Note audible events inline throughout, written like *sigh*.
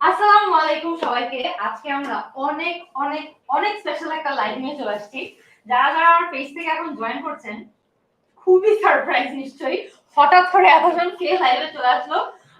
আসসালামু আলাইকুম সবাইকে। আজকে আমরা অনেক অনেক অনেক স্পেশাল একটা লাইভ নিয়ে চলে আসছি। যারা যারা আমার পেজ থেকে এখন জয়েন করছেন, খুবই সারপ্রাইজ নিশ্চয়ই। হঠাৎ করে এতজন কে লাইভে চলে আসলো।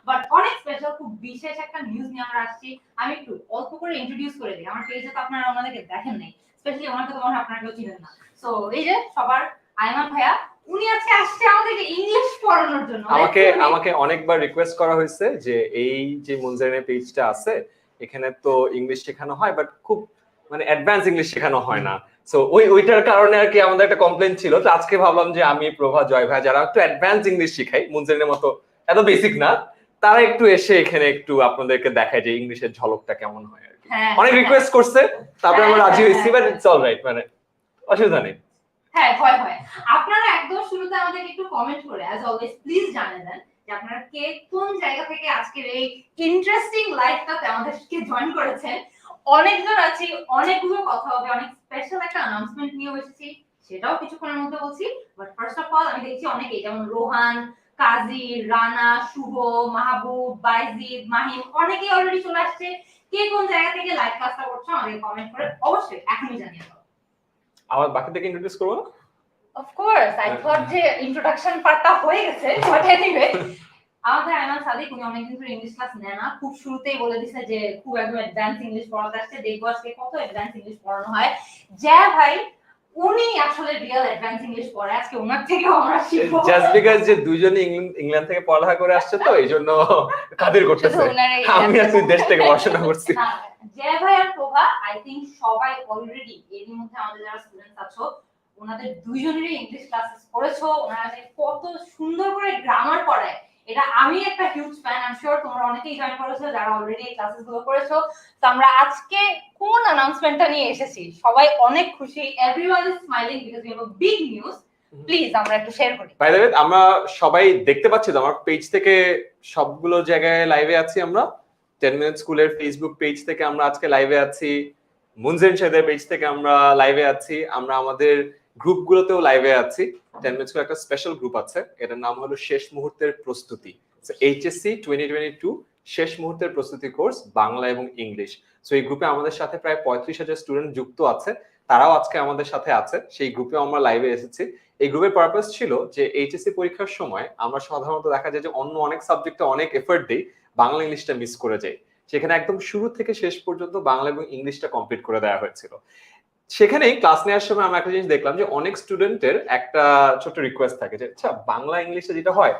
বাট অনেক স্পেশাল খুব বিশেষ একটা নিউজ নিয়ে আমরা আসছি। আমি একটু অল্প করে ইন্ট্রোডিউস করে দিই। আমার পেজে তো আপনারা ওনাদেরকে দেখেন নাই। স্পেশালি ওনাকে তো মনে আপনারা কেউ চিনেন না। সো এই যে সবার আইমান ভাইয়া উনি আজকে আসছে আমাদেরকে ইংলিশ পড়ানোর জন্য। আমাকে আমাকে অনেকবার রিকোয়েস্ট করা হয়েছে যে এই যে মুনজারিনের পেজটা আছে এখানে তো ইংলিশ শেখানো হয় বাট খুব মানে অ্যাডভান্স ইংলিশ শেখানো হয় না। সো ওই ওইটার কারণে আর কি আমাদের একটা কমপ্লেন ছিল। তো আজকে ভাবলাম যে আমি প্রভা জয় ভাই যারা একটু অ্যাডভান্স ইংলিশ শিখাই মুনজারিনের মতো এত বেসিক না তারা একটু এসে এখানে একটু আপনাদেরকে দেখায় যে ইংলিশের ঝলকটা কেমন হয় আর কি। হ্যাঁ অনেক হ্যাঁ, রিকোয়েস্ট করছে তারপরে আমরা হ্যাঁ, রাজি হ্যাঁ, হয়েছি বাট হ্যাঁ। ইটস অল রাইট মানে অসুবিধা নেই। হ্যাঁ ভয় ভয়। আপনারা একদম শুরুতে আমাদেরকে একটু কমেন্ট করে অ্যাজ অলওয়েজ প্লিজ জানিয়ে দেন যে আপনারা কে কোন জায়গা থেকে আজকের এই ইন্টারেস্টিং লাইফটাতে আমাদেরকে জয়েন করেছেন। অনেকজন আছি, অনেকগুলো কথা হবে, অনেক স্পেশাল একটা অ্যানাউন্সমেন্ট নিয়ে এসেছি, সেটাও কিছুক্ষণের মধ্যে বলছি। বাট ফার্স্ট অফ অল আমি দেখছি অনেকেই, যেমন রোহান, কাজী, রানা, শুভ, মাহবুব, বাইজিদ, মাহিম, অনেকেই অলরেডি চলে আসছে। কে কোন জায়গা থেকে লাইভ ক্লাসটা করছ, আমাদেরকে কমেন্ট করে অবশ্যই এখনই জানিয়ে দাও। আমার বাকি থেকে ইন্ট্রোডিউস করব? না অফ কোর্স আই থট যে ইন্ট্রোডাকশন পার্টটা হয়ে গেছে বাট এনিওয়ে আমাদের আইমান সাদিক উনি অনেকদিন ধরে ইংলিশ ক্লাস নেয় না। খুব শুরুতেই বলে দিছে যে খুব একদম অ্যাডভান্স ইংলিশ পড়াতে আসছে দেখব আজকে কত অ্যাডভান্স ইংলিশ পড়ানো হয়। জ্যা ভাই উনি আসলে রিয়েল অ্যাডভান্স ইংলিশ পড়ে আজকে ওনার থেকেও আমরা শিখব। জাস্ট বিকজ যে দুইজনে ইংল্যান্ড থেকে পড়ালেখা করে আসছে তো এই জন্য কাদের করতেছে? আমি তুই দেশ থেকে পড়াশোনা করছি। জয় ভাই আর প্রভা আই থিংক সবাই অলরেডি এর মধ্যে আমাদের যারা স্টুডেন্ট আছো ওনাদের দুইজনেরই ইংলিশ ক্লাসেস করেছ ওনারা কত সুন্দর করে গ্রামার পড়ায়। এটা আমি একটা হিউজ ফ্যান আই শিওর তোমরা অনেকেই জয়েন করেছ যারা অলরেডি এই ক্লাসেসগুলো করেছ। তো আমরা আজকে কোন অ্যানাউন্সমেন্টটা নিয়ে এসেছি? সবাই অনেক খুশি everyone is smiling because we have a big news please আমরা একটু শেয়ার করি। বাই দ্য আমরা সবাই দেখতে পাচ্ছি তো আমার পেজ থেকে সবগুলো জায়গায় লাইভে আছি আমরা। টেন মিনিট স্কুলের ফেসবুক পেজ থেকে আমরা আজকে লাইভে আছি। মুনজেন শেদের পেজ থেকে আমরা লাইভে আছি। আমরা আমাদের গ্রুপগুলোতেও লাইভে আছি। টেন মিনিট একটা স্পেশাল গ্রুপ আছে। এটার নাম হলো শেষ মুহূর্তের প্রস্তুতি। এইচএসসি টোয়েন্টি টোয়েন্টি টু শেষ মুহূর্তের প্রস্তুতি কোর্স বাংলা এবং ইংলিশ সো এই গ্রুপে আমাদের সাথে প্রায় পঁয়ত্রিশ হাজার স্টুডেন্ট যুক্ত আছে। তারাও আজকে আমাদের সাথে আছে। সেই গ্রুপে আমরা লাইভে এসেছি। এই গ্রুপের পারপাস ছিল যে এইচএসসি পরীক্ষার সময় আমরা সাধারণত দেখা যায় যে অন্য অনেক সাবজেক্টে অনেক এফোর্ট দিই, বাংলা ইংলিশটা মিস করে যাই। সেখানে একদম শুরু থেকে শেষ পর্যন্ত বাংলা এবং ইংলিশটা কমপ্লিট করে দেওয়া হয়েছিল। সেখানেই ক্লাস নেওয়ার সময় আমরা একটা জিনিস দেখলাম যে অনেক স্টুডেন্টের একটা ছোট রিকোয়েস্ট থাকে যে আচ্ছা বাংলা ইংলিশে যেটা হয়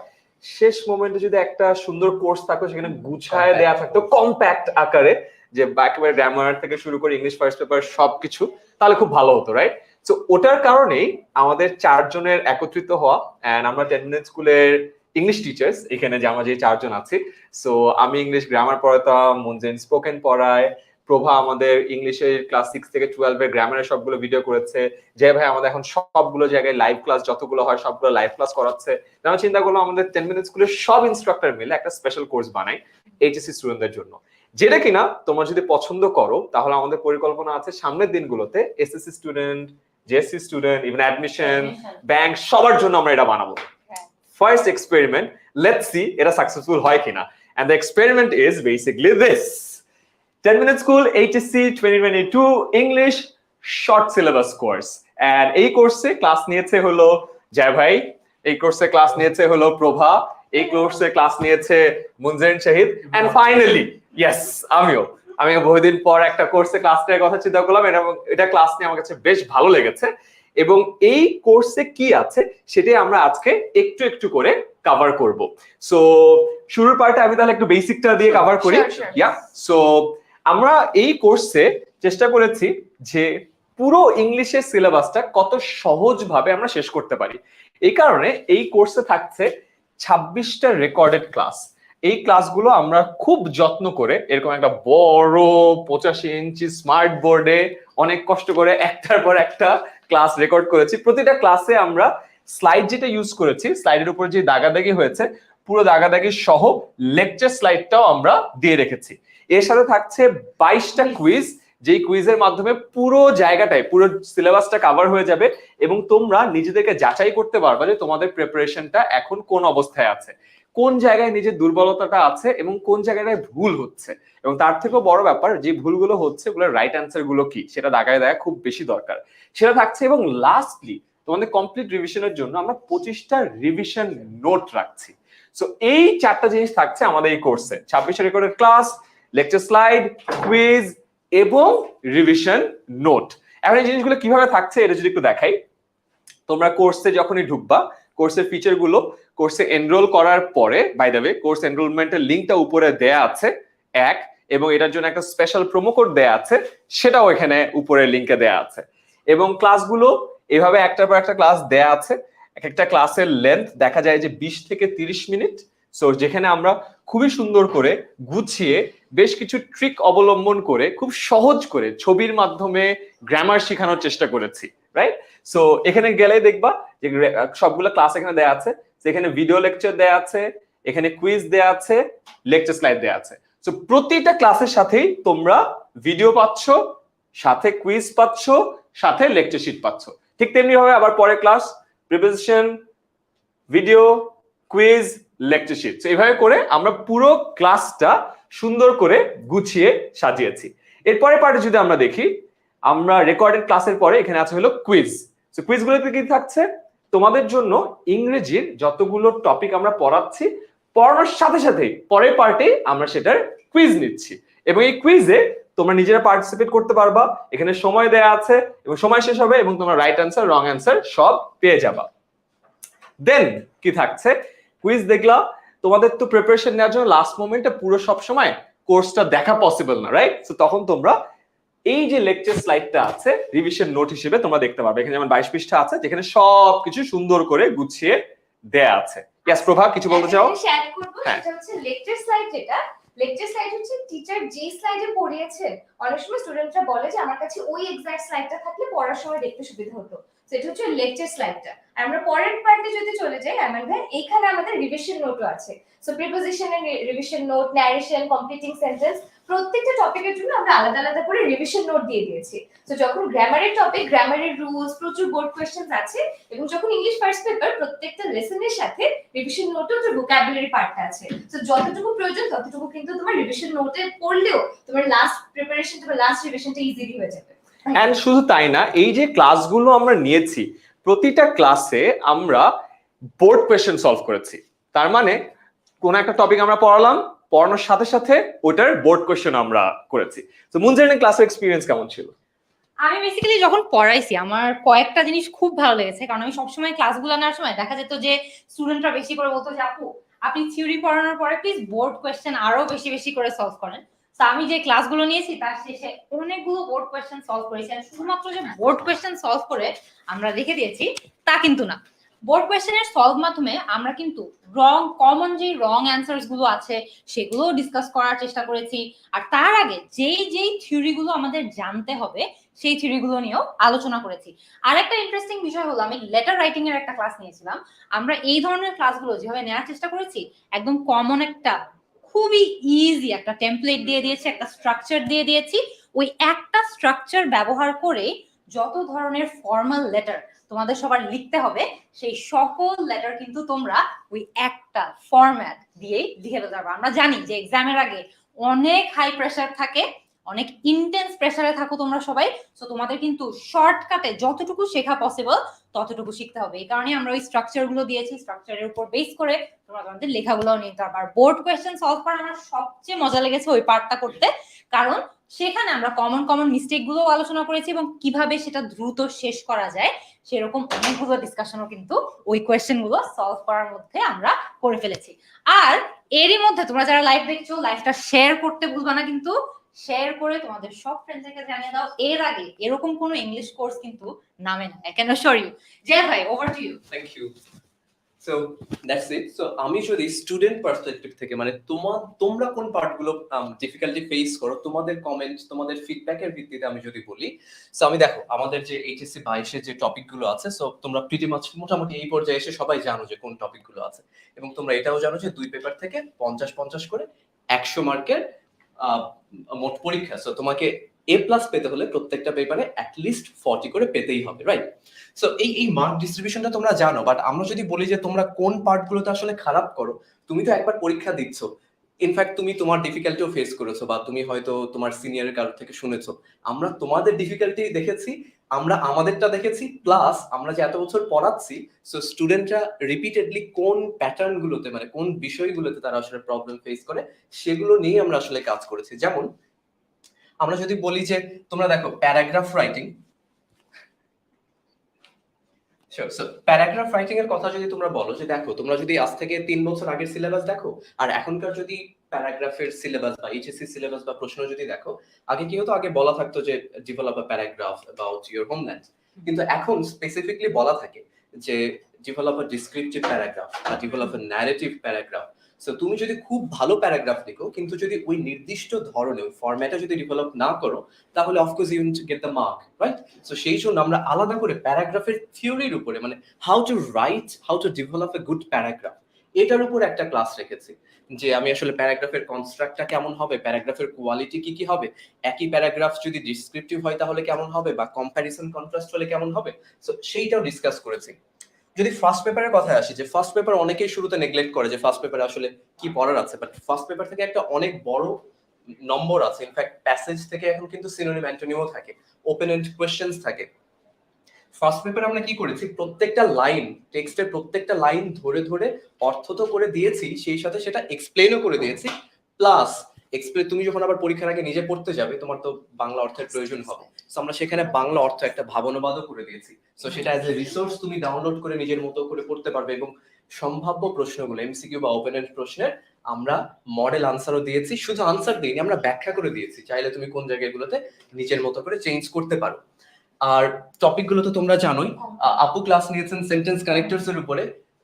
শেষ মোমেন্টে যদি একটা সুন্দর কোর্স থাকতো সেখানে গুছায় দেয়া থাকতো কম্প্যাক্ট আকারে যে একেবারে গ্রামার থেকে শুরু করে ইংলিশ ফার্স্ট পেপার সবকিছু তাহলে খুব ভালো হতো রাইট তো ওটার কারণেই আমাদের চারজনের একত্রিত হওয়া এন্ড আমরা টেন মিনিট স্কুলের ইংলিশ টিচার্স এখানে যে আমরা যে চারজন আছি। সো আমি ইংলিশ গ্রামার পড়াতাম মুনজেন স্পোকেন পড়ায় প্রভা আমাদের ইংলিশের ক্লাস সিক্স থেকে টুয়েলভের গ্রামারের সবগুলো ভিডিও করেছে। যে ভাই আমাদের এখন সবগুলো জায়গায় লাইভ ক্লাস যতগুলো হয় সবগুলো লাইভ ক্লাস করাচ্ছে। আমরা চিন্তা করলাম আমাদের টেন মিনিট স্কুলের সব ইনস্ট্রাক্টর মিলে একটা স্পেশাল কোর্স বানাই এইচএসসি স্টুডেন্টদের জন্য। যেটা কিনা তোমরা যদি পছন্দ করো তাহলে আমাদের পরিকল্পনা আছে সামনের দিনগুলোতে SSC student JSC student even admission bank সবার জন্য আমরা এটা বানাবো। ফার্স্ট এক্সপেরিমেন্ট লেটস সি এটা সাকসেসফুল হয় কিনা। And the experiment is basically this 10 minute school HSC 2022 English short syllabus course. And এই কোর্সে ক্লাস নিয়েছে হলো জয় ভাই এই কোর্সে ক্লাস নিয়েছে হলো প্রভা এই কোর্সে ক্লাস নিয়েছে Munzen Shahid and finally yes আমিও। আমি বহুদিন পর একটা কোর্সে ক্লাস নেওয়ার কথা চিন্তা করলাম এটা এটা ক্লাস নিয়ে আমার কাছে বেশ ভালো লেগেছে। এবং এই কোর্সে কি আছে সেটাই আমরা আজকে একটু একটু করে কভার করব। সো শুরুর পার্টে আমি তাহলে একটু বেসিকটা দিয়ে কভার করি. ইয়া সো আমরা এই কোর্সে চেষ্টা করেছি যে পুরো ইংলিশের সিলেবাসটা কত সহজভাবে আমরা শেষ করতে পারি। এই কারণে এই কোর্সে থাকছে ছাব্বিশটা রেকর্ডেড ক্লাস এই ক্লাসগুলো আমরা খুব যত্ন করে এরকম একটা বড় পঁচাশি ইঞ্চি স্মার্ট বোর্ডে অনেক কষ্ট করে একটার পর একটা ক্লাস রেকর্ড করেছি। প্রতিটা ক্লাসে আমরা স্লাইড যেটা ইউজ করেছি স্লাইডের উপর যে দাগাদাগি হয়েছে, পুরো দাগাদাগি সহ লেকচার স্লাইডটাও আমরা দিয়ে রেখেছি। এর সাথে থাকছে বাইশটা কুইজ যেই কুইজের মাধ্যমে পুরো জায়গাটায়, পুরো সিলেবাসটা কভার হয়ে যাবে এবং তোমরা নিজেদেরকে যাচাই করতে পারবা যে তোমাদের প্রিপারেশনটা এখন কোন অবস্থায় আছে, কোন জায়গায় নিজের দুর্বলতাটা আছে এবং কোন জায়গাটায় ভুল হচ্ছে এবং তার থেকেও বড় ব্যাপার যে ভুলগুলো হচ্ছে ওগুলোর রাইট অ্যান্সারগুলো কি, সেটা দাগায় দেখা খুব বেশি দরকার। সেটা থাকছে এবং লাস্টলি তোমাদের কমপ্লিট রিভিশনের জন্য আমরা পঁচিশটা রিভিশন নোট রাখছি। সো এই চারটা জিনিস থাকছে আমাদের এই কোর্সে ছাব্বিশে রেকর্ডের ক্লাস লেকচার স্লাইড, কুইজ এবং রিভিশন নোট। এখন এই জিনিসগুলো কীভাবে থাকছে এটা যদি একটু দেখাই। তোমরা কোর্সে যখনই ঢুকবা, কোর্সের ফিচারগুলো কোর্সে এনরোল করার পরে বাই দ্য ওয়ে কোর্স এনরোলমেন্টের লিঙ্কটা উপরে দেয়া আছে, এক, এবং এটার জন্য একটা স্পেশাল প্রোমো কোড দেয়া আছে, সেটাও এখানে উপরের লিঙ্কে দেয়া আছে। এবং ক্লাসগুলো এভাবে একটার পর একটা ক্লাস দেয়া আছে। এক একটা ক্লাসের লেন্থ দেখা যায় যে বিশ থেকে তিরিশ মিনিট। সো যেখানে আমরা খুবই সুন্দর করে গুছিয়ে বেশ কিছু ট্রিক অবলম্বন করে খুব সহজ করে ছবির মাধ্যমে গ্রামার শেখানোর চেষ্টা করেছি রাইট সো এখানে গেলে দেখবা যে সবগুলো ক্লাস এখানে দেয়া আছে সেখানে ভিডিও লেকচার দেয়া আছে, এখানে কুইজ দেয়া আছে লেকচার স্লাইড দেয়া আছে। সো প্রতিটা ক্লাসের সাথেই তোমরা ভিডিও পাচ্ছ, সাথে কুইজ পাচ্ছ, সাথে লেকচার শিট পাচ্ছ। ঠিক তেমনি ভাবে আবার পরে class preparation video quiz lecture sheet এইভাবে করে আমরা পুরো ক্লাসটা সুন্দর করে গুছিয়ে সাজিয়েছি। এরপরে পার্টে যদি আমরা দেখি, আমরা রেকর্ডেড ক্লাসের পরে এখানে আছে হলো কুইজ তো কুইজগুলোতে কি থাকছে? তোমাদের জন্য ইংরেজির যতগুলো টপিক আমরা পড়াচ্ছি, পড়ানোর সাথে সাথে পরের পার্টে আমরা সেটার কুইজ নিচ্ছি। এবং এই কুইজে তোমরা নিজেরা পার্টিসিপেট করতে পারবা, এখানে সময় দেয়া আছে, এবং সময় শেষ হবে, এবং তোমরা রাইট অ্যান্সার রং অ্যান্সার সব পেয়ে যাবা। দেন কি থাকছে? কুইজ দেখলা তোমাদের তো প্রিপারেশন নেওয়ার জন্য লাস্ট মোমেন্টে পুরো সব সময় কোর্সটা দেখা পসিবল না রাইট তো তখন তোমরা এই যে লেকচার স্লাইডটা আছে রিভিশন নোট হিসেবে তোমরা দেখতে পাবে এখানে যেমন বাইশ পৃষ্ঠা আছে যেখানে সব কিছু সুন্দর করে গুছিয়ে দেয়া আছে। ইয়াস প্রভা কিছু বলতে চাও? শেয়ার করব হ্যাঁ। সেটা হচ্ছে লেকচার স্লাইড যেটা লেকচার স্লাইড হচ্ছে টিচার যে স্লাইডে পড়িয়েছেন অনেক সময় স্টুডেন্টরা বলে যে আমার কাছে ওই এক্সাক্ট স্লাইডটা থাকলে পড়ার সময় দেখতে সুবিধা হতো। সেটা হচ্ছে লেকচার স্লাইডটা আমরা পরের পার্টে যদি চলে যাই আমান ভাই, এখানে আমাদের রিভিশন নোটও আছে। So প্রিপোজিশনের revision note narration completing sentence প্রত্যেকটা টপিকের জন্য আমরা আলাদা আলাদা করে রিভিশন নোট দিয়ে দিয়েছি। তো যখন গ্রামারের টপিক গ্রামারের রুলস প্রচুর বোর্ড কোয়েশ্চেন্স আছে, এবং যখন ইংলিশ ফার্স্ট পেপার প্রত্যেকটা লেসনের সাথে রিভিশন নোটেও যে ভোকাবুলারি পার্টটা আছে। তো যতটুকু প্রয়োজন, ততটুকু কিন্তু তোমার রিভিশন নোটে পড়লেও তোমার লাস্ট প্রিপারেশন তোমার লাস্ট রিভিশনটা ইজিলি হয়ে যাবে। অ্যান্ড শুধু তাই না এই যে ক্লাসগুলো আমরা নিয়েছি প্রতিটা ক্লাসে আমরা বোর্ড কোয়েশ্চেন সলভ করেছি। তার মানে কোন একটা টপিক আমরা পড়ালাম পড়ানোর সাথে সাথে ওটার বোর্ড কোয়েশ্চেন আমরা করেছি। তো মুনজারিনের ক্লাসের এক্সপিরিয়েন্স কেমন ছিল? আমি বেসিক্যালি যখন পড়াইছি আমার কয়েকটা জিনিস খুব ভালো লেগেছে কারণ আমি সবসময় ক্লাসগুলো নেওয়ার সময় দেখা যেত যে স্টুডেন্টরা বেশি করে বলতো যে আপু আপনি থিওরি পড়ানোর পরে প্লিজ বোর্ড কোয়েশ্চেন আরও বেশি বেশি করে সলভ করেন। তো আমি যে ক্লাসগুলো নিয়েছি, তার শেষে অনেকগুলো বোর্ড কোয়েশ্চেন সলভ করেছি। আর শুধুমাত্র যে বোর্ড কোয়েশ্চেন সলভ করে আমরা রেখে দিয়েছি, তা কিন্তু না। বোর্ড কোয়েশ্চেনের সলভ মাধ্যমে আমরা কিন্তু রং কমন যে রং অ্যান্সার্সগুলো আছে সেগুলো ডিসকাস করার চেষ্টা করেছি। আর তার আগে যেই যেই থিওরি গুলো আমাদের জানতে হবে, সেই থিওরি গুলো নিয়েও আলোচনা করেছি। আর একটা ইন্টারেস্টিং বিষয় হলো, আমি লেটার রাইটিং এর একটা ক্লাস নিয়েছিলাম। আমরা এই ধরনের ক্লাসগুলো যেভাবে নেওয়ার চেষ্টা করেছি, একদম কমন একটা খুবই ইজি একটা টেমপ্লেট দিয়ে দিয়েছি, একটা স্ট্রাকচার দিয়ে দিয়েছি। ওই একটা স্ট্রাকচার ব্যবহার করে যত ধরনের ফর্মাল লেটার তোমাদের সবার লিখতে হবে, সেই সকল লেটার কিন্তু তোমরা ওই একটা ফরম্যাট দিয়ে লিখে পারবে। আমরা জানি যে এক্সামের আগে অনেক হাই প্রেসার থাকে অনেক ইন্টেন্স প্রেসারে থাকো তোমরা সবাই। সো তোমাদের কিন্তু শর্টকাটে যতটুকু শেখা পসিবল ততটুকু শিখতে হবে। এই কারণে আমরা ওই স্ট্রাকচারগুলো দিয়েছি। স্ট্রাকচারের উপর বেস করে তোমরা তোমাদের লেখাগুলো নিতে পারবে আর বোর্ড কোয়েশ্চেন সলভ করা আমার সবচেয়ে মজা লেগেছে ওই পার্টটা করতে। কারণ সেখানে আমরা কমন কমন মিস্টেকগুলো আলোচনা করেছি এবং কীভাবে সেটা দ্রুত শেষ করা যায়, সেরকম অনেকগুলো ডিসকাশনও কিন্তু ওই কোয়েশ্চেনগুলো সলভ করার মধ্যে আমরা করে ফেলেছি। আর এরই মধ্যে তোমরা যারা লাইভ দেখছ লাইভটা শেয়ার করতে ভুলবা না কিন্তু। শেয়ার করে তোমাদের সব ফ্রেন্ডদেরকে জানিয়ে দাও। এর আগে এরকম কোনো ইংলিশ কোর্স কিন্তু নামে না। অ্যাশোর ইউ জে ভাই over to you thank you so that's it so আমি যদি স্টুডেন্ট পার্সপেক্টিভ থেকে মানে তোমার তোমরা কোন পার্টগুলো ডিফিকাল্টি ফেস করো, তোমাদের কমেন্ট তোমাদের ফিডব্যাকের ভিত্তিতে আমি যদি বলি। সো আমি দেখো, আমাদের যে এইচএসসি বাইশে যে টপিকগুলো আছে সো তোমরা প্রিটি মাছ মোটামুটি এই পর্যায়ে এসে সবাই জানো যে কোন টপিকগুলো আছে। এবং তোমরা এটাও জানো যে দুই পেপার থেকে পঞ্চাশ পঞ্চাশ করে একশো মার্কের মোট পরীক্ষা। সো তোমাকে এ প্লাস পেতে হলে প্রত্যেকটা পেপারে অ্যাটলিস্ট ফর্টি করে পেতেই হবে রাইট সো এই এই মার্ক ডিস্ট্রিবিউশনটা তোমরা জানো বাট আমরা যদি বলি যে তোমরা কোন পার্টগুলোতে আসলে খারাপ করো, তুমি তো একবার পরীক্ষা দিচ্ছ ইনফ্যাক্ট তুমি তোমার ডিফিকাল্টিও ফেস করেছ বা তুমি হয়তো তোমার সিনিয়রের কারোর থেকে শুনেছো। আমরা তোমাদের ডিফিকাল্টি দেখেছি, আমরা আমাদেরটা দেখেছি প্লাস আমরা যে এত বছর পড়াচ্ছি সো স্টুডেন্টরা রিপিটেডলি কোন প্যাটার্ন গুলোতে মানে কোন বিষয়গুলোতে তারা আসলে প্রবলেম ফেস করে, সেগুলো নিয়ে আমরা আসলে কাজ করেছি। যেমন, আমরা যদি বলি যে, তোমরা দেখো প্যারাগ্রাফ রাইটিং প্যারাগ্রাফ রাইটিং এর কথা যদি তোমরা বলো যে দেখো, তোমরা যদি আজ থেকে তিন বছর আগের সিলেবাস দেখো, আর এখনকার যদি প্যারাগ্রাফের সিলেবাস বা এইচএসসি সিলেবাস বা প্রশ্ন যদি দেখো, আগে কি হতো? আগে বলা থাকতো যে develop a paragraph about your homeland কিন্তু এখন স্পেসিফিকলি বলা থাকে যে ডেভেলপ আ ডিসক্রিপটিভ প্যারাগ্রাফ বা develop a narrative paragraph so তুমি যদি খুব ভালো প্যারাগ্রাফ লিখো, কিন্তু যদি ওই নির্দিষ্ট ধরনের ফরম্যাটে যদি ডেভেলপ না করো, তাহলে of course you to get the mark right so সেই জন্য আমরা আলাদা করে প্যারাগ্রাফের থিওরির উপরে মানে how to write how to develop a good paragraph এটার উপর একটা ক্লাস রেখেছি। যে আমি আসলে প্যারাগ্রাফের কনস্ট্রাক্টটা কেমন হবে প্যারাগ্রাফের কোয়ালিটি কি কি হবে? একই প্যারাগ্রাফ যদি ডিসক্রিপটিভ হয় তাহলে কেমন হবে? বা কম্প্যারিজন কন্ট্রাস্ট হলে কেমন হবে? সো সেইটাও ডিসকাস করেছি। যদি ফার্স্ট পেপারের কথায় আসি, যে ফার্স্ট পেপার অনেকেই শুরুতে নেগলেক্ট করে যে ফার্স্ট পেপারে আসলে কি পড়ার আছে বাট ফার্স্ট পেপার থেকে একটা অনেক বড় নম্বর আছে। ইনফ্যাক্ট প্যাসেজ থেকে এখন কিন্তু সিনোনিম অ্যান্টোনিমও থাকে ওপেন এন্ড কোয়েশ্চেন্স থাকে ফার্স্ট পেপারে আমরা কি করেছি? প্রত্যেকটা লাইন টেক্সটের প্রত্যেকটা লাইন ধরে ধরে অর্থ তো করে দিয়েছি, সেই সাথে সেটা এক্সপ্লেনও করে দিয়েছি প্লাস এক্সপ্লেন তুমি যখন আবার পরীক্ষার আগে নিজে পড়তে যাবে, তোমার তো বাংলা অর্থের প্রয়োজন হবে। সো আমরা সেখানে বাংলা অর্থ একটা ভাবনাবাদও করে দিয়েছি। সো সেটা অ্যাজ এ রিসোর্স তুমি ডাউনলোড করে নিজের মতো করে পড়তে পারবে এবং সম্ভাব্য প্রশ্নগুলো এমসিকিউ বা ওপেন এন্ড প্রশ্নের আমরা মডেল আনসারও দিয়েছি। শুধু আনসার দিইনি, আমরা ব্যাখ্যা করে দিয়েছি। চাইলে তুমি কোন জায়গাগুলোতে নিজের মতো করে চেঞ্জ করতে পারো। আর টপিকগুলো তো তোমরা জানোই। আপু ক্লাস নিয়েছেন সেন্টেন্স কানেক্টরস এর উপরে।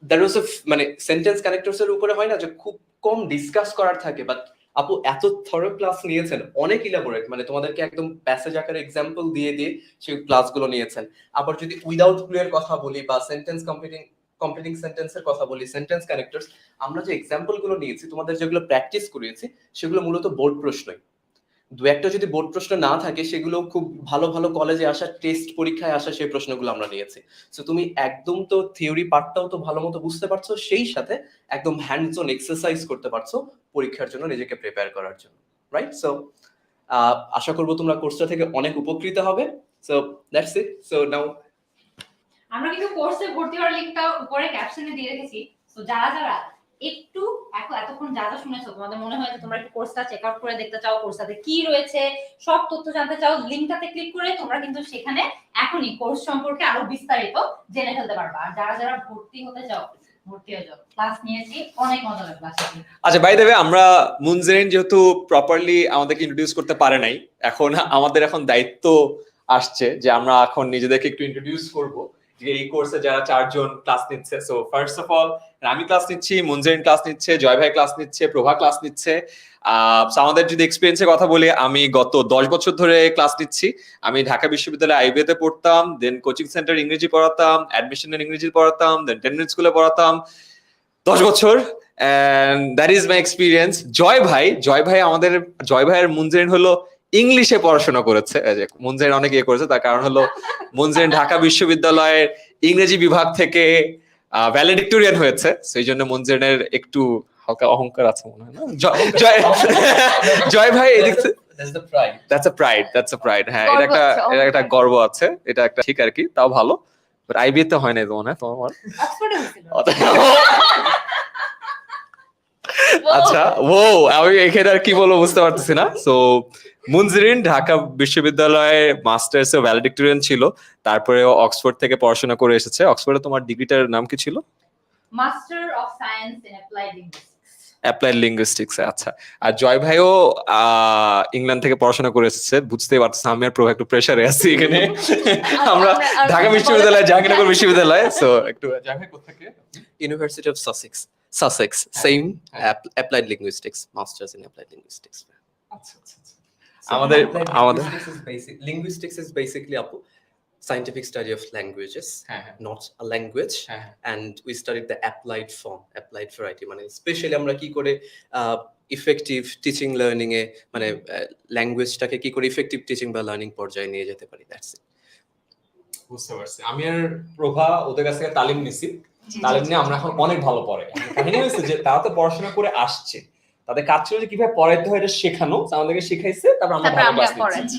দ্যার ওয়াজ মানে সেন্টেন্স কানেক্টরস এর উপরে হয় না যে খুব কম ডিসকাস করার থাকে বাট আপু, এত থরো ক্লাস নিয়েছেন, অনেক ইলাবোরেট মানে তোমাদেরকে একদম প্যাসেজ আকারে এক্সাম্পল দিয়ে দিয়ে সেই ক্লাসগুলো নিয়েছেন। আবার যদি উইদাউট ক্লিয়ার কথা বলি বা সেন্টেন্স কমপ্লিটিং কমপ্লিটিং সেন্টেন্সের কথা বলি সেন্টেন্স কানেক্টরস আমরা যে এক্সাম্পলগুলো নিয়েছি, তোমাদের যেগুলো প্র্যাকটিস করিয়েছি, সেগুলো মূলত বোর্ড প্রশ্নই। দু একটা যদি বোর্ড প্রশ্ন না থাকে, সেগুলো খুব ভালো ভালো কলেজে আসা টেস্ট পরীক্ষায় আসা সেই প্রশ্নগুলো আমরা নিয়েছি। সো তুমি একদম তো থিওরি পার্টটাও তো ভালো মতো বুঝতে পারছ, সেই সাথে একদম হ্যান্ডস অন এক্সারসাইজ করতে পারছ পরীক্ষার জন্য নিজেকে প্রিপেয়ার করার জন্য রাইট সো আশা করব তোমরা কোর্সটা থেকে অনেক উপকৃত হবে। So that's it so now আমরা কিন্তু কোর্সে ভর্তি হওয়ার লিংকটা উপরে ক্যাপশনে দিয়ে রেখেছি। তো যারা যারা একটু, এখন এতক্ষণ যা যা শুনেছো, তোমাদের মনে হয় তোমরা একটু কোর্সটা চেক আউট করে দেখতে চাও কোর্সটাতে কি রয়েছে, সব তথ্য জানতে চাও লিংকটাতে ক্লিক করে তোমরা কিন্তু সেখানে এখনই কোর্স সম্পর্কে আরও বিস্তারিত জেনে ফেলতে পারবা। আর যারা যারা ভর্তি হতে চাও আচ্ছা বাই দেবে আমরা মুনজেরিন যেহেতু প্রপারলি আমাদেরকে ইন্ট্রোডিউস করতে পারে নাই, এখন আমাদের এখন দায়িত্ব আসছে যে আমরা এখন নিজেদেরকে একটু ইন্ট্রোডিউস করব। যে এই কোর্সে যারা চারজন ক্লাস নিচ্ছে সো ফার্স্ট অফ অল আমি ক্লাস নিচ্ছি মুনজেরিন ক্লাস নিচ্ছে জয় ভাই ক্লাস নিচ্ছে প্রভা ক্লাস নিচ্ছে। আমাদের যদি এক্সপিরিয়েন্সের কথা বলি, আমি গত দশ বছর ধরে ক্লাস নিচ্ছি। আমি ঢাকা বিশ্ববিদ্যালয়ে আইবিএতে পড়তাম দেন কোচিং সেন্টার ইংরেজি পড়াতাম অ্যাডমিশনের ইংরেজি পড়াতাম দেন টেন্ডেন্স স্কুলে পড়াতাম। দশ বছর and that is my experience Joy ভাই জয় ভাই আমাদের জয় ভাইয়ের মুনজেরিন হলো ইংলিশে পড়াশোনা করেছে। এই যে মুনজেরিন অনেক ইয়ে করেছে তার কারণ হলো মুনজেরিন ঢাকা বিশ্ববিদ্যালয়ের ইংরেজি বিভাগ থেকে ভ্যালেডিক্টোরিয়ান হয়েছে। সেই জন্য মুনজেরিনের একটু হালকা অহংকার আছে মনে হয় না? জয় জয় ভাই এদিক থেকে that's the pride a pride that's a pride হ্যাঁ এটা একটা এটা একটা গর্ব আছে এটা একটা ঠিক আর কি তাও ভালো। বাট আইবিএ তে হয় না মনে হয় তোমার? আচ্ছা ও আমি এখানে আর কি বলব বুঝতে পারতেছি না। সো মুনজরিন ঢাকা বিশ্ববিদ্যালয়ে মাস্টার্স ও ভ্যালেডিক্টোরিয়ান ছিল। তারপরে ও অক্সফোর্ড থেকে পড়াশোনা করে এসেছে। অক্সফোর্ডে তোমার ডিগ্রিটার নাম কি ছিল? Master of science in applied linguistics applied linguistics আচ্ছা। আর জয় ভাইও আহ, ইংল্যান্ড থেকে পড়াশোনা করে এসেছে। বুঝতেই পারতেছি আমি আর প্রভা একটু প্রেসারে আছি এখানে। আমরা আমরা- ঢাকা বিশ্ববিদ্যালয় জাহাঙ্গীরনগর বিশ্ববিদ্যালয় সো একটু জয় ভাই কোথা থেকে of Sussex. Sussex, same app- applied linguistics, masters in applied linguistics. আচ্ছা আচ্ছা আচ্ছা। আমাদের আমাদের. Linguistics is basically apu, scientific study of languages, হ্যাঁ হ্যাঁ। not a language. হ্যাঁ And we studied the applied form, applied variety. মানে স্পেশালি আমরা কি করে আহ, ইফেক্টিভ টিচিং লার্নিং এ মানে ল্যাঙ্গুয়েজটাকে কি করে ইফেক্টিভ টিচিং বা লার্নিং পর্যায়ে নিয়ে যেতে পারি দ্যাটস ইট বুঝতে পারছি। আমি আর প্রভা ওদের কাছ থেকে তালিম নিছি। তালিম নিয়ে আমরা এখন অনেক ভালো পড়ে। কাহিনী হয়েছে যে তারা তো পড়াশোনা করে আসছে। তাদের কাজ ছিল যে কীভাবে পড়াইতে হয় এটা শেখানো। আমাদেরকে শিখাইছে তারপর আমরা ভালো ক্লাস নিচ্ছি। পড়াচ্ছি।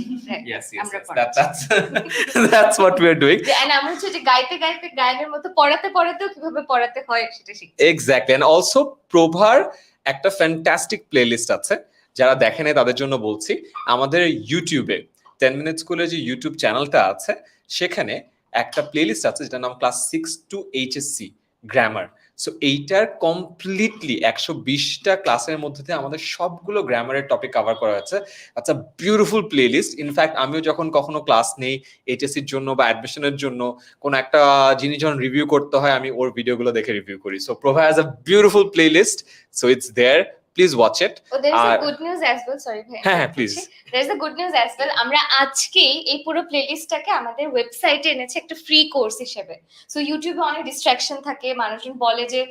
that's *laughs* that's what we are doing. যে- and আমরা হচ্ছে যে গাইতে গাইতে গায়নের মতো পড়াতে পড়াতেও কীভাবে পড়াতে হয় সেটা শিখছি। এক্স্যাক্টলি এন্ড অলসো প্রভার একটা ফ্যান্টাস্টিক প্লেলিস্ট আছে যারা দেখে নাই তাদের জন্য বলছি। আমাদের ইউটিউবে টেন মিনিট স্কুলের যে ইউটিউব চ্যানেলটা আছে সেখানে একটা প্লেলিস্ট আছে যেটার নাম class six to HSC grammar so এইটার কমপ্লিটলি একশো বিশটা ক্লাসের মধ্যে দিয়ে আমাদের সবগুলো গ্রামারের টপিক কভার করা হয়েছে। আচ্ছা বিউটিফুল প্লে লিস্ট ইনফ্যাক্ট আমিও যখন কখনো ক্লাস নেই এইচএসসির জন্য বা অ্যাডমিশনের জন্য, কোনো একটা জিনিস যখন রিভিউ করতে হয়, আমি ওর ভিডিওগুলো দেখে রিভিউ করি। So provide as a beautiful playlist so it's there please watch it R- good news as well sorry ভাই হ্যাঁ হ্যাঁ please there is good news as well আমরা আজকেই এই পুরো প্লেলিস্টটাকে আমাদের ওয়েবসাইটে এনেছি একটা ফ্রি কোর্স হিসেবে। সো ইউটিউবে অনেক ডিস্ট্রাকশন থাকে মানুষজন বলে যে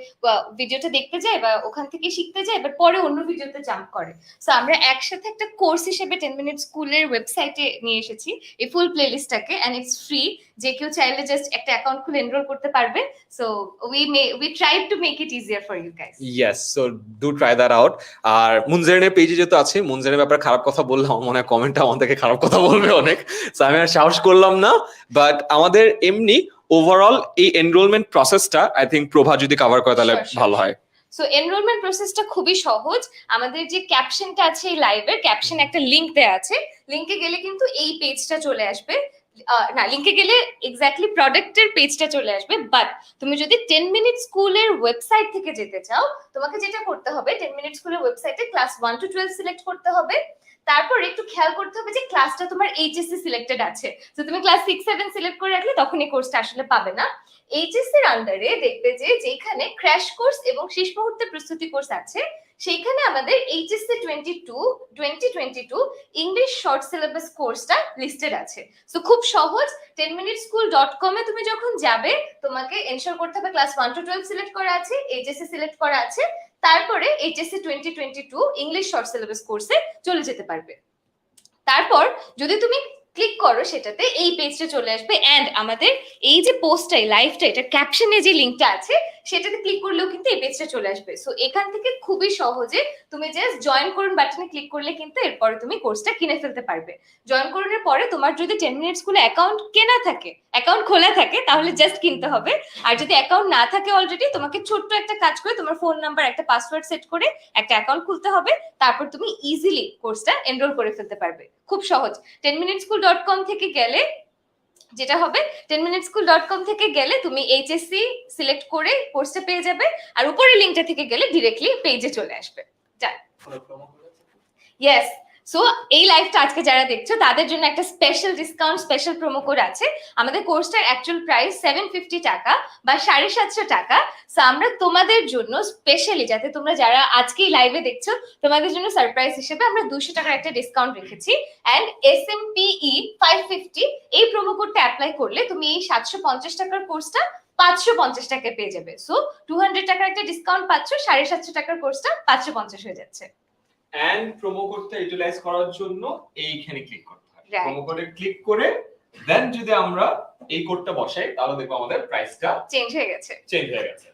ভিডিওটা দেখতে যায় বা ওখান থেকে শিখতে যায় এবার পরে অন্য ভিডিওতে জাম্প করে। সো আমরা একসাথে একটা কোর্স হিসেবে টেন মিনিট স্কুলের ওয়েবসাইটে নিয়ে এসেছি এই ফুল প্লেলিস্টটাকে অ্যান্ড ইটস ফ্রি যে কেউ চাইলে জাস্ট একটা অ্যাকাউন্ট খুলে এনরোল করতে পারবে। So we may we try to make it easier for you guys yes so do try that out আর মুনজেনের পেজে যেহেতু আছে মুনজেনের ব্যাপারে খারাপ কথা বললাম মনে হয় কমেন্টে আমাদেরকে খারাপ কথা বলবে অনেক। সো আমি আর সাহস করলাম না। বাট আমাদের এমনি ওভারঅল এই এনরোলমেন্ট প্রসেসটা আই থিঙ্ক প্রভা যদি কভার করে তাহলে ভালো হয়। সো এনরোলমেন্ট প্রসেসটা খুবই সহজ। আমাদের যে ক্যাপশনটা আছে এই লাইভের ক্যাপশন একটা লিংক দেওয়া আছে। লিংকে গেলে কিন্তু এই পেজটা চলে আসবে। না লিংকে গেলে এক্স্যাক্টলি প্রোডাক্টের পেজটা চলে আসবে বাট তুমি যদি টেন মিনিট স্কুলের ওয়েবসাইট থেকে যেতে চাও, তোমাকে যেটা করতে হবে টেন মিনিট স্কুলের ওয়েবসাইটে class one to twelve select করতে হবে, তারপর একটু খেয়াল করতে হবে যে ক্লাসটা তোমার এইচএসসি সিলেক্টেড আছে। তো তুমি ক্লাস সিক্স সেভেন সিলেক্ট করে রাখলে তখন এই কোর্সটা আসলে পাবে না। এইচএসসির আন্ডারে দেখবে যে যেখানে ক্র্যাশ কোর্স এবং শেষ মুহূর্তে প্রস্তুতি কোর্স আছে সেইখানে আমাদের HSC twenty two twenty twenty two English short syllabus কোর্সটা লিস্টেড আছে। সো খুব সহজ টেন মিনিট স্কুল ডট কমে তুমি যখন যাবে, তোমাকে এনশোর করতে হবে class one to twelve select করা আছে এইচএসসি সিলেক্ট করা আছে, তারপরে HSC twenty twenty two English short syllabus কোর্সে চলে যেতে পারবে। তারপর যদি তুমি ক্লিক করো সেটাতে এই পেজটা চলে আসবে। অ্যান্ড আমাদের এই যে পোস্টটাই লাইভটা এটা ক্যাপশনে যে লিঙ্কটা আছে সেটাতে ক্লিক করলেও কিন্তু এই পেজটা চলে আসবে। সো এখান থেকে খুবই সহজে তুমি জাস্ট জয়েন করুন বাটনে ক্লিক করলে কিন্তু এরপরে তুমি কোর্সটা কিনে ফেলতে পারবে। জয়েন করুনের পরে তোমার যদি টেন মিনিটস স্কুলে অ্যাকাউন্ট কেনা থাকে অ্যাকাউন্ট খোলা থাকে, তাহলে জাস্ট কিনতে হবে। আর যদি অ্যাকাউন্ট না থাকে অলরেডি তোমাকে ছোট্ট একটা কাজ করে তোমার ফোন নাম্বার একটা পাসওয়ার্ড সেট করে একটা অ্যাকাউন্ট খুলতে হবে। তারপর তুমি ইজিলি কোর্সটা এনরোল করে ফেলতে পারবে। খুব সহজ। Ten minute school dot com থেকে গেলে যেটা হবে ten minute school dot com থেকে গেলে তুমি এইচএসসি সিলেক্ট করে কোর্সটা পেয়ে যাবে আর উপরের লিঙ্কটা থেকে গেলে ডিরেক্টলি পেজে চলে আসবে। ইয়েস সো এই লাইভটা আজকে যারা দেখছ, তাদের জন্য একটা special discount special promo code আছে। আমাদের কোর্সটার অ্যাকচুয়াল প্রাইস সেভেন ফিফটি টাকা বা সাড়ে সাতশো টাকা। সো আমরা তোমাদের জন্য স্পেশালি যাতে তোমরা যারা আজকেই লাইভে দেখছ, তোমাদের জন্য সারপ্রাইজ হিসেবে আমরা দুশো টাকার একটা ডিসকাউন্ট রেখেছি। And S M P E five fifty এই প্রোমো কোডটা অ্যাপ্লাই করলে তুমি এই সাতশো পঞ্চাশ টাকার কোর্সটা পাঁচশো পঞ্চাশ টাকায় পেয়ে যাবে। সো টু হান্ড্রেড টাকার একটা ডিসকাউন্ট পাচ্ছ, সাড়ে সাতশো টাকার কোর্সটা পাঁচশো পঞ্চাশ হয়ে যাচ্ছে। এন্ড প্রোমো কোডটা ইউটিলাইজ করার জন্য এইখানে ক্লিক করতে হবে। Right. প্রোমো কোডে ক্লিক করে দেন যদি আমরা এই কোডটা বসাই তাহলে দেখব আমাদের প্রাইসটা চেঞ্জ হয়ে গেছে। চেঞ্জ হয়ে গেছে।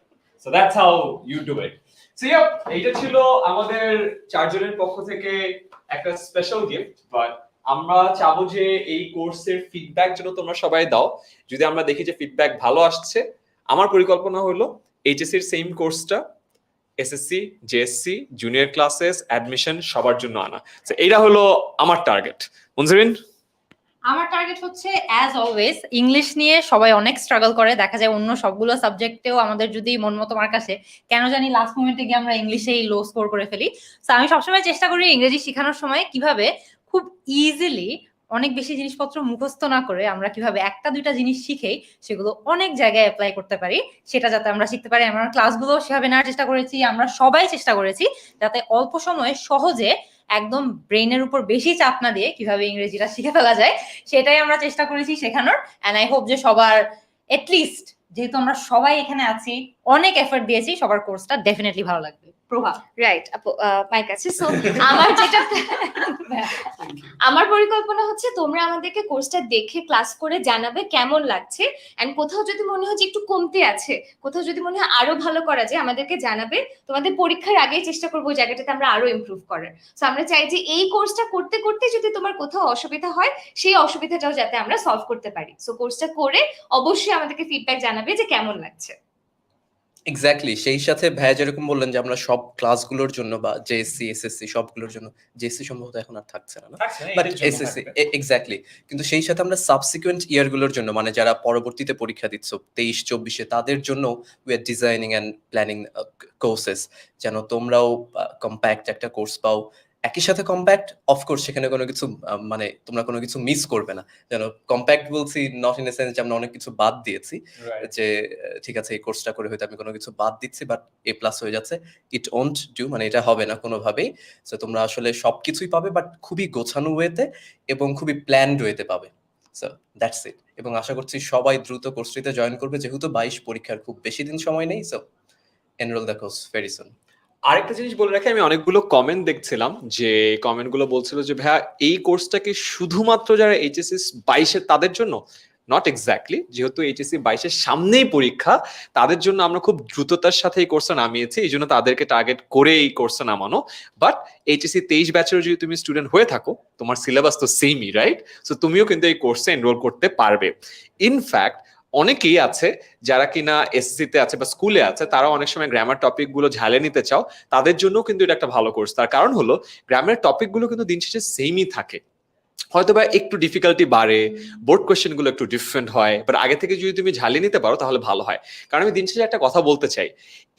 So that's how you do it so yeah এইটা ছিল আমাদের চারজনের পক্ষ থেকে একটা স্পেশাল গিফট বাট আমরা চাবো যে এই কোর্সের ফিডব্যাক যেন তোমরা সবাই দাও। যদি আমরা দেখি যে ফিডব্যাক ভালো আসছে আমার পরিকল্পনা হলো এইচএসসি এর সেম কোর্সটা SSC JSC junior classes admission সবার জন্য আনা। তো এইটা হলো আমার টার্গেট মনজুরিন আমার টার্গেট হচ্ছে অ্যাজ অলওয়েজ ইংলিশ নিয়ে সবাই অনেক স্ট্রাগল করে। দেখা যায় অন্য সবগুলো সাবজেক্টেও আমাদের যদি মন মতো মার্ক আসে, কেন জানি লাস্ট মোমেন্টে গিয়ে আমরা ইংলিশেই লো স্কোর করে ফেলি। তো আমি সবসময় চেষ্টা করি ইংরেজি শেখানোর সময় কীভাবে খুব ইজিলি অনেক বেশি জিনিসপত্র মুখস্থ না করে আমরা কীভাবে একটা, দুইটা জিনিস শিখেই সেগুলো অনেক জায়গায় অ্যাপ্লাই করতে পারি। সেটা যাতে আমরা শিখতে পারি। আমরা ক্লাসগুলো সেভাবে নেওয়ার চেষ্টা করেছি, আমরা সবাই চেষ্টা করেছি যাতে অল্প সময়ে সহজে একদম ব্রেনের উপর বেশি চাপ না দিয়ে কীভাবে ইংরেজিটা শিখে ফেলা যায়, সেটাই আমরা চেষ্টা করেছি শেখানোর। অ্যান্ড আই হোপ যে সবার এটলিস্ট যেহেতু আমরা সবাই এখানে আছি, অনেক এফর্ট দিয়েছি, সবার কোর্সটা ডেফিনেটলি ভালো লাগবে। প্রভাব। রাইট মাইক আছে সো আমার যেটা *laughs* আমার পরিকল্পনা হচ্ছে তোমরা আমাদেরকে কোর্সটা দেখে ক্লাস করে জানাবে কেমন লাগছে এন্ড কোথাও যদি মনে হয় যে একটু কমতে আছে কোথাও যদি মনে হয় আরও ভালো করা যায় আমাদেরকে জানাবে। তোমাদের পরীক্ষার আগেই চেষ্টা করব ওই জায়গাটাতে আমরা আরও ইমপ্রুভ করার। সো আমরা চাই যে এই কোর্সটা করতে করতে যদি তোমার কোথাও অসুবিধা হয় সেই অসুবিধাটাও যাতে আমরা সলভ করতে পারি। সো কোর্সটা করে অবশ্যই আমাদেরকে ফিডব্যাক জানাবে যে কেমন লাগছে। এক্স্যাক্টলি সেই সাথে ভাইয়া যেরকম বললেন যে আমরা সব ক্লাসগুলোর জন্য বা জেএসসি এসএসসি সবগুলোর জন্য জেএসসি সম্ভবত এখন আর থাকছে না বাট এসএসসি এক্স্যাক্টলি কিন্তু সেই সাথে আমরা সাবসিকুয়েন্ট ইয়ারগুলোর জন্য মানে যারা পরবর্তীতে পরীক্ষা দিচ্ছ তেইশ চব্বিশে তাদের জন্য we are designing and planning courses যেন তোমরাও কম্প্যাক্ট একটা কোর্স পাও একই সাথে কম্প্যাক্ট অফকোর্স সেখানে কোনো কিছু মানে তোমরা কোনো কিছু মিস করবে না। যেন কম্প্যাক্ট বলছি নট ইন এ সেন্স যে আমরা অনেক কিছু বাদ দিয়েছি। যে ঠিক আছে এই কোর্সটা করে হয়তো আমি কোনো কিছু বাদ দিচ্ছি বাট এ প্লাস হয়ে যাচ্ছে। ইট ওন্ট ডু মানে এটা হবে না কোনোভাবেই। সো তোমরা আসলে সবকিছুই পাবে বাট খুবই গোছানো ওয়েতে এবং খুবই প্ল্যান্ড ওয়েতে পাবে। সো দ্যাটস ইট এবং আশা করছি সবাই দ্রুত কোর্সটিতে জয়েন করবে। যেহেতু বাইশ পরীক্ষার খুব বেশি দিন সময় নেই so enrol the course very soon আরেকটা জিনিস বলে রাখি, আমি অনেকগুলো কমেন্ট দেখছিলাম যে কমেন্টগুলো বলছিল যে, ভাইয়া, এই কোর্সটাকে শুধুমাত্র যারা এইচএসসি বাইশের তাদের জন্য? নট এক্স্যাক্টলি যেহেতু এইচএসসি বাইশের সামনেই পরীক্ষা, তাদের জন্য আমরা খুব দ্রুততার সাথে এই কোর্সটা নামিয়েছি, এই জন্য তাদেরকে টার্গেট করে এই কোর্সটা নামানো। বাট এইচএসসি তেইশ ব্যাচের যদি তুমি স্টুডেন্ট হয়ে থাকো, তোমার সিলেবাস তো সেমই রাইট সো তুমিও কিন্তু এই কোর্সে এনরোল করতে পারবে। ইনফ্যাক্ট অনেকেই আছে যারা কিনা এসএসসি তে আছে বা স্কুলে আছে তারা অনেক সময় গ্রামার টপিকগুলো ঝালে নিতে চাও, তাদের জন্য কিন্তু এটা একটা ভালো কোর্স তার কারণ হলো গ্রামের টপিকগুলো কিন্তু দিন শেষে সেমই থাকে। হয়তো বা একটু ডিফিকাল্টি বাড়ে বোর্ড কোয়েশ্চেনগুলো একটু ডিফারেন্ট হয় বাট আগে থেকে যদি তুমি ঝালিয়ে নিতে পারো, তাহলে ভালো হয়। কারণ আমি দিন শেষে একটা কথা বলতে চাই,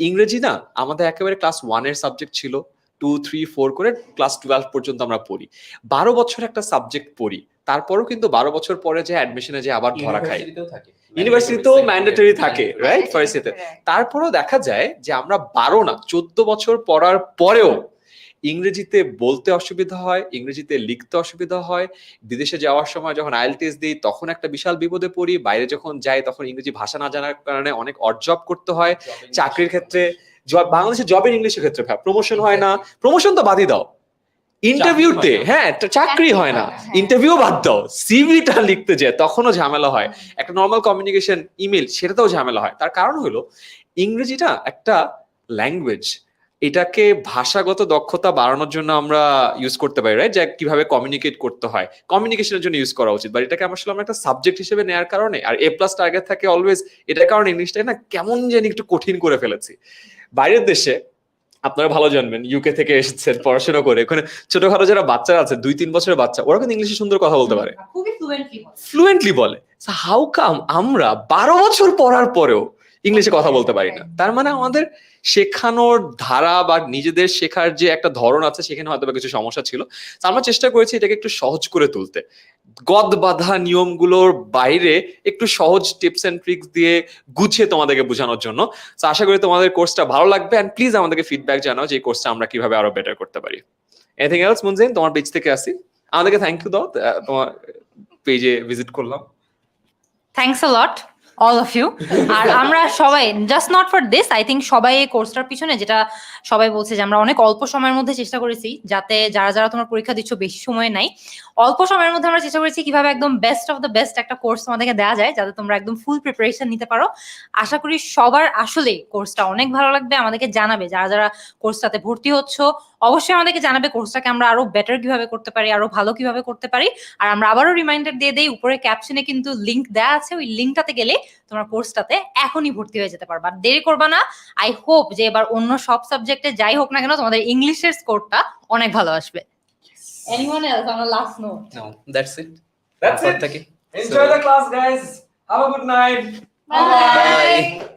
ইংরেজি না আমাদের একেবারে ক্লাস ওয়ানের সাবজেক্ট ছিল টু থ্রি ফোর করে ক্লাস টুয়েলভ পর্যন্ত আমরা পড়ি। বারো বছর একটা সাবজেক্ট পড়ি তারপরও কিন্তু বারো বছর পরে যে অ্যাডমিশনে যে আবার ধরা খাই ইউনিভার্সিটিতেও ম্যান্ডেটরি থাকে রাইট ফার্স্ট তারপরেও দেখা যায় যে আমরা বারো না চোদ্দ বছর পড়ার পরেও ইংরেজিতে বলতে অসুবিধা হয় ইংরেজিতে লিখতে অসুবিধা হয়। বিদেশে যাওয়ার সময় যখন আইএল টেস্ট দিই তখন একটা বিশাল বিপদে পড়ি। বাইরে যখন যাই তখন ইংরেজি ভাষা না জানার কারণে অনেক অর্জব করতে হয়। চাকরির ক্ষেত্রে বাংলাদেশে জবের ইংলিশের ক্ষেত্রে প্রমোশন হয় না। প্রমোশন তো বাদই দাও। ইন্টারভিউতে হয় হ্যাঁ চাকরি হয় না। হ্যাঁ। ইন্টারভিউ বাদ দাও। সিভিটা লিখতে যায় তখনও ঝামেলা হয়। একটা নর্মাল কমিউনিকেশন ইমেল সেটাতেও ঝামেলা হয়। তার কারণ হলো ইংরেজিটা একটা ল্যাঙ্গুয়েজ এটাকে ভাষাগত দক্ষতা বাড়ানোর জন্য আমরা ইউজ করতে পারি রাইট যে কীভাবে কমিউনিকেট করতে হয়। কমিউনিকেশনের জন্য ইউজ করা উচিত। বাট এটাকে আমরা আসলে আমরা একটা সাবজেক্ট হিসেবে নেওয়ার কারণে আর এ প্লাস টার্গেট থাকে অলওয়েজ এটার কারণে ইংলিশটাকে না কেমন জানি একটু কঠিন করে ফেলেছি। বাইরের দেশে আপনারা ভালো জানবেন ইউকে থেকে এসেছেন পড়াশোনা করে। ওখানে ছোটখাটো যারা বাচ্চারা আছে দুই তিন বছরের বাচ্চা ওরা কিন্তু ইংলিশে সুন্দর কথা বলতে পারে। ফ্লুয়েন্টলি বলে। হাউ কাম আমরা বারো বছর পড়ার পরেও ইংলিশে কথা বলতে পারি না। তার মানে আমাদের শেখানোর ধারা বা নিজেদের শেখার যে একটা ধরন আছে সেখানে হয়তো কিছু সমস্যা ছিল। আমরা চেষ্টা করেছি এটাকে একটু সহজ করে তুলতে। গদ বাধা নিয়মগুলোর বাইরে একটু সহজ টিপস এন্ড ট্রিক্স দিয়ে গুছিয়ে তোমাদেরকে বোঝানোর জন্য। তো আশা করি তোমাদের কোর্সটা ভালো লাগবে অ্যান্ড প্লিজ আমাদেরকে ফিডব্যাক জানাও যে এই কোর্সটা আমরা কীভাবে আরও বেটার করতে পারি। এনিথিং এলস মুনজিন তোমার পেজ থেকে আসি। আমাদেরকে থ্যাংক ইউ দাও। তোমার পেজে ভিজিট করলাম। Thanks a lot all of you আর *laughs* আমরা সবাই just not for this I think সবাই এই কোর্সটার পিছনে যেটা সবাই বলছে যে আমরা অনেক অল্প সময়ের মধ্যে চেষ্টা করেছি যাতে যারা যারা তোমার পরীক্ষা দিচ্ছ বেশি সময় নাই। অল্প সময়ের মধ্যে আমরা চেষ্টা করেছি কীভাবে একদম বেস্ট অফ দ্য বেস্ট একটা কোর্স তোমাদেরকে দেওয়া যায় যাতে তোমরা একদম ফুল প্রিপারেশন নিতে পারো। আশা করি সবার আসলে কোর্সটা অনেক ভালো লাগবে আমাদেরকে জানাবে। যারা যারা কোর্সটাতে ভর্তি হচ্ছ অবশ্যই আমাদেরকে জানাবে কোর্সটাকে আমরা আরও বেটার কীভাবে করতে পারি আরও ভালো কীভাবে করতে পারি। আর আমরা আবারও রিমাইন্ডার দিয়ে দেই উপরে ক্যাপশনে কিন্তু লিঙ্ক দেওয়া আছে ওই লিঙ্কটাতে গেলে তোমরা কোর্সটাতে এখনই ভর্তি হয়ে যেতে পারবা। দেরি করবা না। আই হোপ যে এবার অন্য সব সাবজেক্টে যাই হোক না কেন তোমাদের ইংলিশের স্কোরটা অনেক ভালো আসবে। Anyone else on last note no that's it that's it enjoy the class guys have a good night bye. Bye.